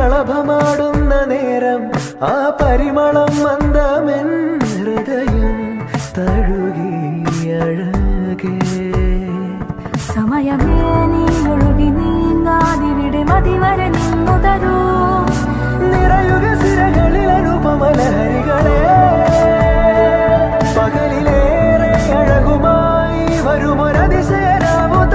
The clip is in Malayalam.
കളഭമാടുന്ന നേരം ആ പരിമളം മന്ദമെൻ ഹൃദയം തഴുകി അഴകേ. സമയമേ നീ ഒഴുകി നീങ്ങാതിവിടെ മതിവരെ നിന്നു നിറയുക സിരകളിൽ അനുപമലഹരികളെ പകലിലേറെ അഴകുമായി വരുമൊരതിശയനാവുത